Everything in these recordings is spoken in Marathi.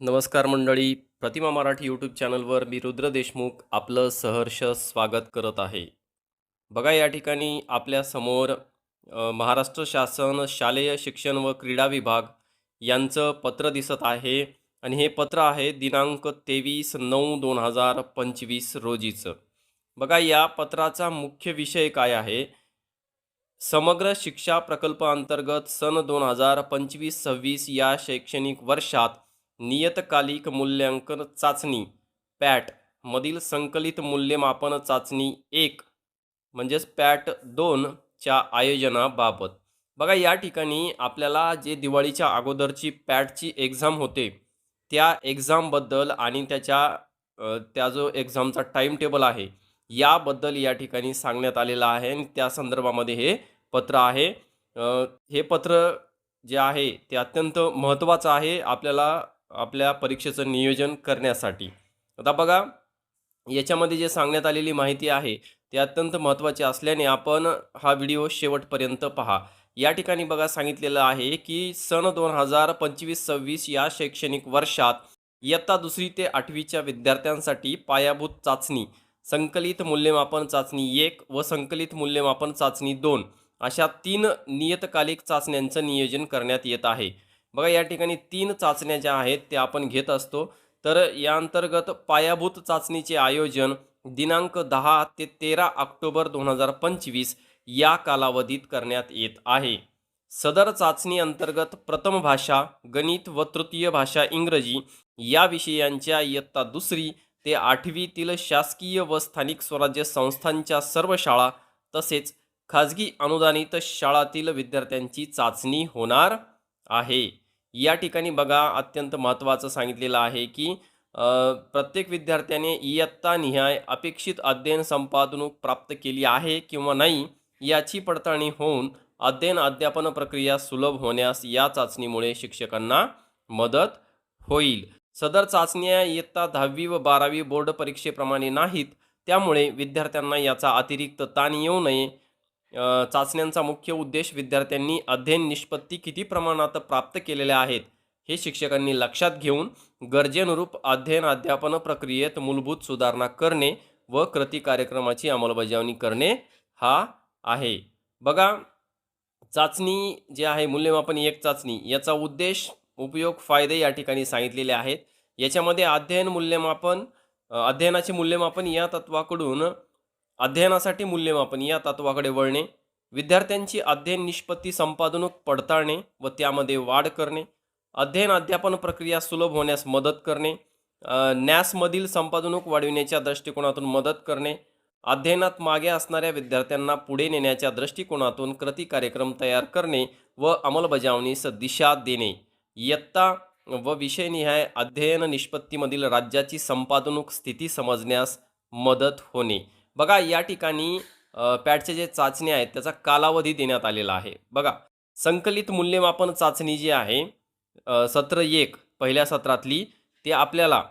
नमस्कार मंडळी प्रतिमा मराठी यूट्यूब चॅनलवर मी रुद्र देशमुख आपलं सहर्ष स्वागत करत आहे. बघा या ठिकाणी आपल्यासमोर महाराष्ट्र शासन शालेय शिक्षण व क्रीडा विभाग यांचं पत्र दिसत आहे आणि हे पत्र आहे दिनांक तेवीस नऊ दोन हजार पंचवीस रोजीचं. बघा या पत्राचा मुख्य विषय काय आहे? समग्र शिक्षा प्रकल्पाअंतर्गत सन दोन हजार पंचवीस सव्वीस या शैक्षणिक वर्षात नियतकालिक मूल्यांकन चाचणी. पॅट मधील संकलित मूल्यमापन चाचणी एक म्हणजेच पॅट दोनच्या आयोजनाबाबत. बघा या ठिकाणी आपल्याला जे दिवाळीच्या अगोदरची पॅटची एक्झाम होते त्या एक्झामबद्दल आणि त्याच्या त्या जो एक्झामचा टाईम टेबल आहे याबद्दल या ठिकाणी सांगण्यात आलेलं आहे आणि त्या संदर्भामध्ये हे पत्र आहे. हे पत्र जे आहे ते अत्यंत महत्त्वाचं आहे. आपल्याला आपल्या परीक्षेचं नियोजन करण्यासाठी. आता बघा याच्यामध्ये जे सांगण्यात आलेली माहिती आहे ते अत्यंत महत्त्वाचे असल्याने आपण हा व्हिडिओ शेवटपर्यंत पहा. या ठिकाणी बघा सांगितलेलं आहे की सन दोन हजार पंचवीस सव्वीस या शैक्षणिक वर्षात इयत्ता दुसरी ते आठवीच्या विद्यार्थ्यांसाठी पायाभूत चाचणी संकलित मूल्यमापन चाचणी एक व संकलित मूल्यमापन चाचणी दोन अशा तीन नियतकालिक चाचण्यांचं नियोजन करण्यात येत आहे. बघा या ठिकाणी तीन चाचण्या ज्या आहेत त्या आपण घेत असतो. तर या अंतर्गत पायाभूत चाचणीचे आयोजन दिनांक दहा ते तेरा ऑक्टोबर दोन हजार पंचवीस या कालावधीत करण्यात येत आहे. सदर चाचणी अंतर्गत प्रथम भाषा गणित व तृतीय भाषा इंग्रजी या विषयांच्या इयत्ता दुसरी ते आठवीतील शासकीय व स्थानिक स्वराज्य संस्थांच्या सर्व शाळा तसेच खाजगी अनुदानित शाळातील विद्यार्थ्यांची चाचणी होणार आहे. या ठिकाणी बघा अत्यंत महत्त्वाचं सांगितलेलं आहे की प्रत्येक विद्यार्थ्याने इयत्ता निहाय अपेक्षित अध्ययन संपादनूक प्राप्त केली आहे किंवा नाही याची पडताळणी होऊन अध्ययन अध्यापन प्रक्रिया सुलभ होण्यास या चाचणीमुळे शिक्षकांना मदत होईल. सदर चाचण्या इयत्ता दहावी व बारावी बोर्ड परीक्षेप्रमाणे नाहीत त्यामुळे विद्यार्थ्यांना याचा अतिरिक्त ताण येऊ नये चाचण्यांचा मुख्य उद्देश विद्यार्थ्यांनी अध्ययन निष्पत्ती किती प्रमाणात प्राप्त केलेल्या आहेत हे शिक्षकांनी लक्षात घेऊन गरजेनुरूप अध्ययन अध्यापन प्रक्रियेत मूलभूत सुधारणा करणे व कृती कार्यक्रमाची अंमलबजावणी करणे हा आहे. बघा चाचणी जे आहे मूल्यमापन एक चाचणी याचा उद्देश उपयोग फायदे या ठिकाणी सांगितलेले आहेत. याच्यामध्ये अध्ययन मूल्यमापन अध्ययनाचे मूल्यमापन या तत्वाकडून अध्ययनासाठी मूल्यमापन या तत्वाकडे वळणे विद्यार्थ्यांची अध्ययन निष्पत्ती संपादनूक पडताळणे व त्यामध्ये वाढ करणे अध्ययन अध्यापन प्रक्रिया सुलभ होण्यास मदत करणे न्यासमधील संपादनूक वाढविण्याच्या दृष्टिकोनातून मदत करणे अध्ययनात मागे असणाऱ्या विद्यार्थ्यांना पुढे नेण्याच्या दृष्टिकोनातून कृती कार्यक्रम तयार करणे व अंमलबजावणीस दिशा देणे. इयत्ता व विषयनिहाय अध्ययन निष्पत्तीमधील राज्याची संपादनूक स्थिती समजण्यास मदत होणे. बघा या ठिकाणी पॅटचे जे चाचणी आहेत त्याचा कालावधी देण्यात आलेला आहे. बघा संकलित मूल्यमापन चाचणी जी आहे सत्र एक पहिल्या सत्रातली ते आपल्याला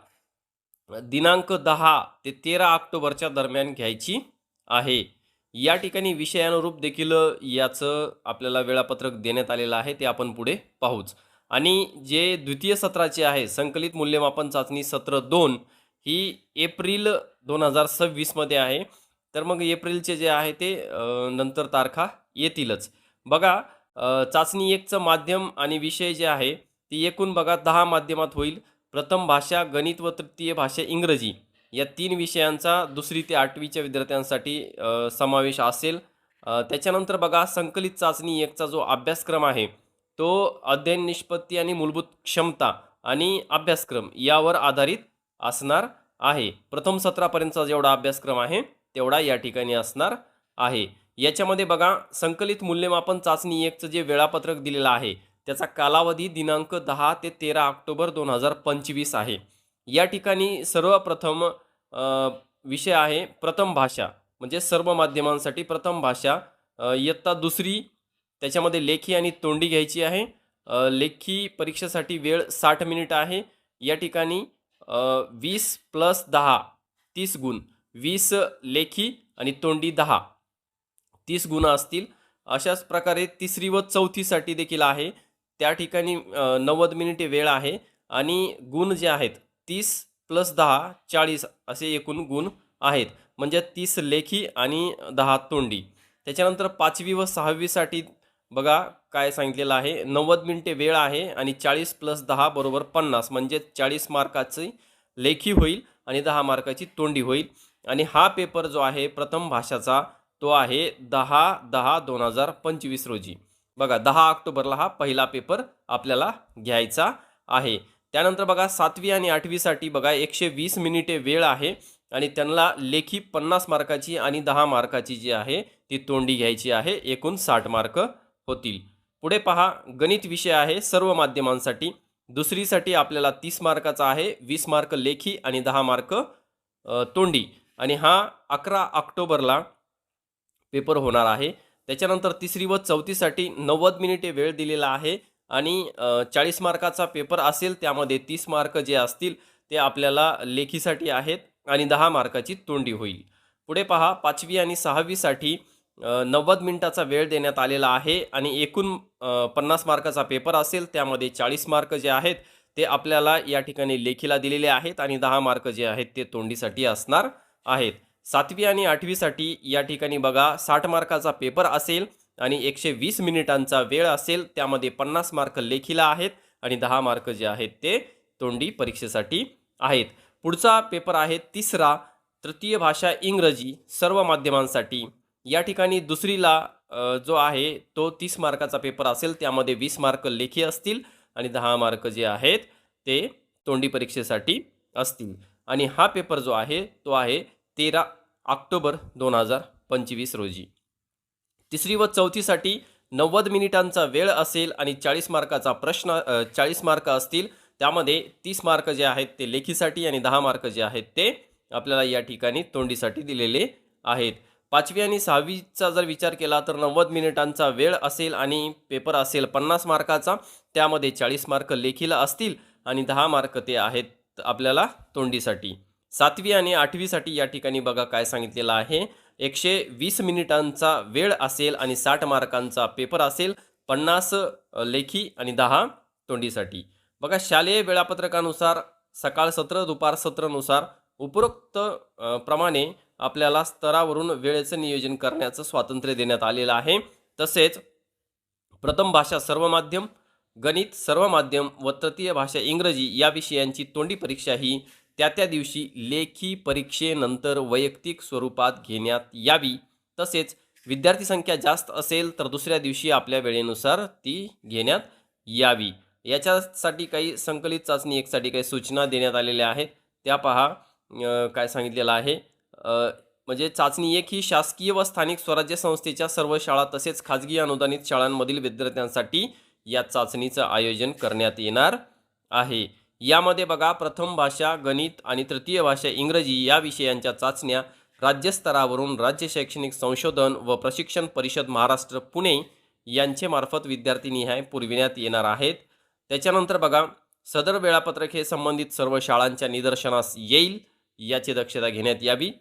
दिनांक दहा ते तेरा ऑक्टोबरच्या दरम्यान घ्यायची आहे. या ठिकाणी विषयानुरूप देखील याचं आपल्याला वेळापत्रक देण्यात आलेलं आहे ते आपण पुढे पाहूच. आणि जे द्वितीय सत्राचे आहे संकलित मूल्यमापन चाचणी सत्र दोन ही एप्रिल दोन हजार सव्वीसमध्ये आहे. तर मग एप्रिलचे जे आहे ते नंतर तारखा येतीलच. बघा चाचणी एकचं माध्यम आणि विषय जे आहे ती एकूण बघा दहा माध्यमात होईल. प्रथम भाषा गणित व तृतीय भाषा इंग्रजी. या तीन विषयांचा दुसरी ते आठवीच्या विद्यार्थ्यांसाठी समावेश असेल. त्याच्यानंतर बघा संकलित चाचणी एकचा जो अभ्यासक्रम आहे तो अध्ययन निष्पत्ती आणि मूलभूत क्षमता आणि अभ्यासक्रम यावर आधारित असणार. आहे. प्रथम सत्रापर्यंतचा जेवढा अभ्यासक्रम आहे तेवढा या ठिकाणी असणार आहे. याच्यामध्ये बघा संकलित मूल्यमापन चाचणी एकचं जे वेळापत्रक दिलेलं आहे त्याचा कालावधी दिनांक दहा ते तेरा ऑक्टोबर दोन हजार पंचवीस आहे. या ठिकाणी सर्वप्रथम विषय आहे प्रथम भाषा म्हणजे सर्व माध्यमांसाठी प्रथम भाषा. इयत्ता दुसरी त्याच्यामध्ये लेखी आणि तोंडी घ्यायची आहे. लेखी परीक्षेसाठी वेळ साठ मिनिट आहे. या ठिकाणी वीस प्लस दहा तीस गुण. वीस लेखी आणि तोंडी दहा. तीस गुण असतील. अशाच प्रकारे तिसरी व चौथीसाठी देखील आहे. त्या ठिकाणी नव्वद मिनिटे वेळ आहे. आणि गुण जे आहेत तीस प्लस दहा चाळीस असे एकूण गुण आहेत. म्हणजे तीस लेखी आणि दहा तोंडी. त्याच्यानंतर पाचवी व सहावीसाठी बघा काय सांगितलेलं आहे. नव्वद मिनिटे वेळ आहे आणि चाळीस प्लस दहा बरोबर पन्नास म्हणजे चाळीस मार्काची लेखी होईल आणि दहा मार्काची तोंडी होईल. आणि हा पेपर जो आहे प्रथम भाषाचा तो आहे दहा दहा दोन हजार पंचवीस रोजी. बघा दहा ऑक्टोबरला हा पहिला पेपर आपल्याला घ्यायचा आहे. त्यानंतर बघा सातवी आणि आठवीसाठी बघा एकशे वीस मिनिटे वेळ आहे आणि त्यांना लेखी पन्नास मार्काची आणि दहा मार्काची जी आहे ती तोंडी घ्यायची आहे. एकूण साठ मार्क होतील. पुढे पहा गणित विषय आहे सर्व माध्यमांसाठी. दुसरीसाठी आपल्याला तीस मार्काचा आहे वीस मार्क लेखी आणि दहा मार्क तोंडी. आणि हा अकरा ऑक्टोबरला पेपर होणार आहे. त्याच्यानंतर तिसरी व चौथीसाठी नव्वद मिनिटे वेळ दिलेला आहे आणि चाळीस मार्काचा पेपर असेल त्यामध्ये तीस मार्क जे असतील ते आपल्याला लेखीसाठी आहेत आणि दहा मार्काची तोंडी होईल. पुढे पहा पाचवी आणि सहावीसाठी नव्वद मिनिटाचा वेळ देण्यात आलेला आहे आणि एकूण पन्नास मार्काचा पेपर असेल त्यामध्ये चाळीस मार्क जे आहेत ते आपल्याला या ठिकाणी लेखीला दिलेले आहेत आणि दहा मार्क जे आहेत ते तोंडीसाठी असणार आहेत. सातवी आणि आठवीसाठी या ठिकाणी बघा साठ मार्काचा पेपर असेल आणि एकशे वीस मिनिटांचा वेळ असेल त्यामध्ये पन्नास मार्क लेखीला आहेत आणि दहा मार्क जे आहेत ते तोंडी परीक्षेसाठी आहेत. पुढचा पेपर आहे तिसरा तृतीय भाषा इंग्रजी सर्व माध्यमांसाठी या ठिकाणी दुसरीला जो आहे तो तीस मार्काचा पेपर असेल त्यामध्ये वीस मार्क लेखी असतील आणि दहा मार्क जे आहेत ते तोंडी परीक्षेसाठी असतील. आणि हा पेपर जो आहे तो आहे तेरा ऑक्टोबर दोन हजार पंचवीस रोजी. तिसरी व चौथीसाठी नव्वद मिनिटांचा वेळ असेल आणि चाळीस मार्काचा प्रश्न चाळीस मार्क असतील त्यामध्ये तीस मार्क जे आहेत ते लेखीसाठी आणि दहा मार्क जे आहेत ते आपल्याला या ठिकाणी तोंडीसाठी दिलेले आहेत. पाचवी आणि सहावीचा जर विचार केला तर नव्वद मिनिटांचा वेळ असेल आणि पेपर असेल पन्नास मार्काचा त्यामध्ये चाळीस मार्क लेखीला असतील आणि दहा मार्क ते आहेत आपल्याला तोंडीसाठी. सातवी आणि आठवीसाठी या ठिकाणी बघा काय सांगितलेलं आहे. एकशे वीस मिनिटांचा वेळ असेल आणि साठ मार्कांचा पेपर असेल पन्नास लेखी आणि दहा तोंडीसाठी. बघा शालेय वेळापत्रकानुसार सकाळ सत्र दुपार सत्रनुसार उपरोक्त प्रमाणे आपल्याला स्तरावरून वेळेचं नियोजन करण्याचं स्वातंत्र्य देण्यात आलेलं आहे. तसेच प्रथम भाषा सर्व माध्यम गणित सर्व माध्यम व तृतीय भाषा इंग्रजी या विषयांची तोंडी परीक्षा ही त्या त्या दिवशी लेखी परीक्षेनंतर वैयक्तिक स्वरूपात घेण्यात यावी. तसेच विद्यार्थी संख्या जास्त असेल तर दुसऱ्या दिवशी आपल्या वेळेनुसार ती घेण्यात यावी. याच्यासाठी काही संकलित चाचणी एकसाठी काही सूचना देण्यात आलेल्या आहेत. त्या पहा काय सांगितलेलं आहे. म्हणजे चाचणी एक ही शासकीय व स्थानिक स्वराज्य संस्थेच्या सर्व शाळा तसेच खाजगी अनुदानित शाळांमधील विद्यार्थ्यांसाठी या चाचणीचं आयोजन करण्यात येणार आहे. यामध्ये बघा प्रथम भाषा गणित आणि तृतीय भाषा इंग्रजी या विषयांच्या चाचण्या राज्यस्तरावरून राज्य शैक्षणिक संशोधन व प्रशिक्षण परिषद महाराष्ट्र पुणे यांचे मार्फत विद्यार्थीनिहाय पुरविण्यात येणार आहेत. त्याच्यानंतर बघा सदर वेळापत्रक हे संबंधित सर्व शाळांच्या निदर्शनास येईल याची दक्षता घेण्यात यावी.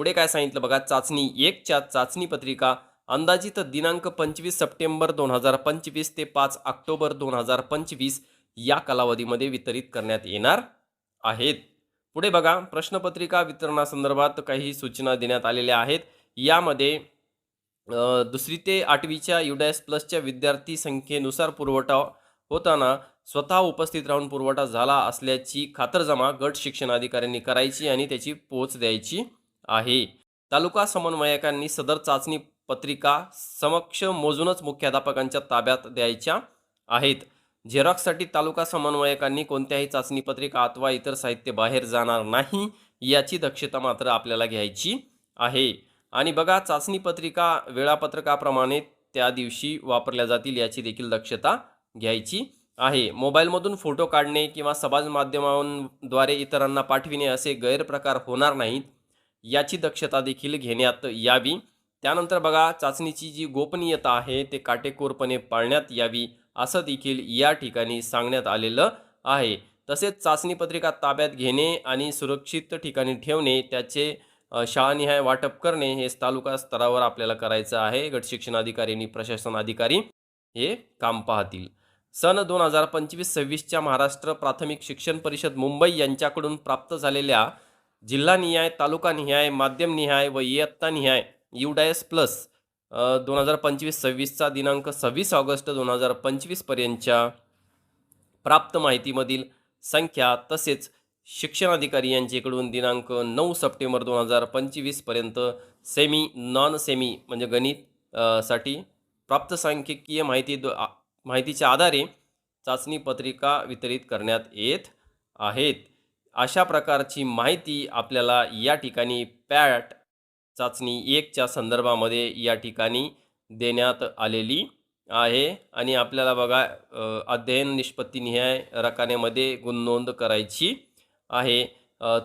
पुढे काय सांगितलं बघा? चाचणी एकच्या चाचणी पत्रिका अंदाजित दिनांक पंचवीस सप्टेंबर दोन हजार पंचवीस ते पाच ऑक्टोबर दोन हजार पंचवीस या कालावधीमध्ये वितरित करण्यात येणार आहेत. पुढे बघा प्रश्नपत्रिका वितरणासंदर्भात काही सूचना देण्यात आलेल्या आहेत. यामध्ये दुसरी ते आठवीच्या युडॅस प्लसच्या विद्यार्थी संख्येनुसार पुरवठा होताना स्वतः उपस्थित राहून पुरवठा झाला असल्याची खातरजमा गट शिक्षणाधिकाऱ्यांनी करायची आणि त्याची पोच द्यायची. आहे. तालुका समन्वयकांनी सदर चाचणी पत्रिका समक्ष मोजूनच मुख्याध्यापकांच्या ताब्यात द्यायच्या आहेत. झेरॉक्ससाठी तालुका समन्वयकांनी कोणत्याही चाचणी पत्रिका अथवा इतर साहित्य बाहेर जाणार नाही याची दक्षता मात्र आपल्याला घ्यायची आहे. आणि बघा चाचणी पत्रिका वेळापत्रकाप्रमाणे त्या दिवशी वापरल्या जातील याची देखील दक्षता घ्यायची आहे. मोबाईलमधून फोटो काढणे किंवा समाज माध्यमांद्वारे इतरांना पाठविणे असे गैरप्रकार होणार नाहीत. याची दक्षता देखील घेण्यात यावी. त्यानंतर बघा चाचणीची जी गोपनीयता आहे ते काटेकोरपणे पाळण्यात यावी असं देखील या ठिकाणी सांगण्यात आलेलं आहे. तसेच चाचणी पत्रिका ताब्यात घेणे आणि सुरक्षित ठिकाणी ठेवणे त्याचे शाळानिहाय वाटप करणे हे तालुका स्तरावर आपल्याला करायचं आहे. गट शिक्षण अधिकारी आणि प्रशासन अधिकारी हे काम पाहतील. सन दोन हजार पंचवीस सव्वीसच्या महाराष्ट्र प्राथमिक शिक्षण परिषद मुंबई यांच्याकडून प्राप्त झालेल्या जिल्हानिहाय तालुकानिहाय माध्यमनिहाय व इयत्तानिहाय युडायस प्लस दोन हजार पंचवीस सव्वीसचा दिनांक सव्वीस ऑगस्ट दोन हजार पंचवीसपर्यंतच्या प्राप्त माहितीमधील संख्या तसेच शिक्षणाधिकारी यांच्याकडून दिनांक नऊ सप्टेंबर दोन हजार पंचवीसपर्यंत सेमी नॉन सेमी म्हणजे गणित साठी प्राप्त सांख्यिकीय माहिती द- माहितीच्या आधारे चाचणी पत्रिका वितरित करण्यात येत आहेत. अशा प्रकारची माहिती आपल्याला या ठिकाणी पॅट चाचणी एकच्या संदर्भामध्ये या ठिकाणी देण्यात आलेली आहे. आणि आपल्याला बघा अध्ययन निष्पत्तीनिहाय रकान्यामध्ये गुणनोंद करायची आहे.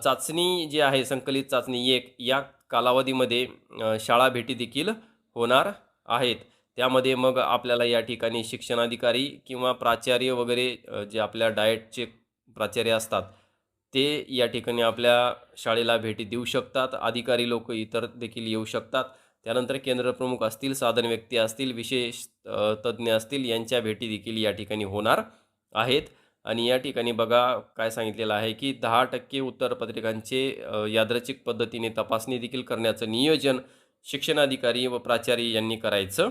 चाचणी जी आहे संकलित चाचणी एक या कालावधीमध्ये शाळा भेटी देखील होणार आहेत. त्यामध्ये मग आपल्याला या ठिकाणी शिक्षणाधिकारी किंवा प्राचार्य वगैरे जे आपल्या डाएटचे प्राचार्य असतात ते या ठिकाणी आपल्या शाळेला भेटी देऊ शकतात. अधिकारी लोक इतर देखील येऊ शकतात. त्यानंतर केंद्रप्रमुख असतील साधन व्यक्ती असतील विशेष तज्ज्ञ असतील यांच्या भेटी देखील या ठिकाणी होणार आहेत. आणि या ठिकाणी बघा काय सांगितलेलं आहे की दहा टक्के उत्तरपत्रिकांचे यादृच्छिक पद्धतीने तपासणी देखील करण्याचं नियोजन शिक्षणाधिकारी व प्राचार्य यांनी करायचं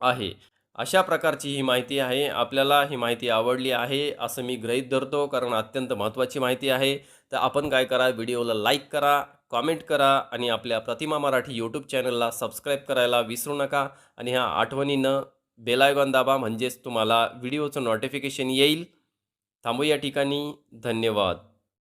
आहे. अशा प्रकारची ही माहिती आहे. आपल्याला ही माहिती आवडली आहे असं मी गृहीत धरतो कारण अत्यंत महत्त्वाची माहिती आहे. तर आपण काय करा व्हिडिओला लाईक करा कॉमेंट करा आणि आपल्या प्रतिमा मराठी यूट्यूब चॅनलला सबस्क्राईब करायला विसरू नका. आणि ह्या आठवणीनं बेलायगॉन दाबा म्हणजेच तुम्हाला व्हिडिओचं नोटिफिकेशन येईल. थांबू या ठिकाणी. धन्यवाद.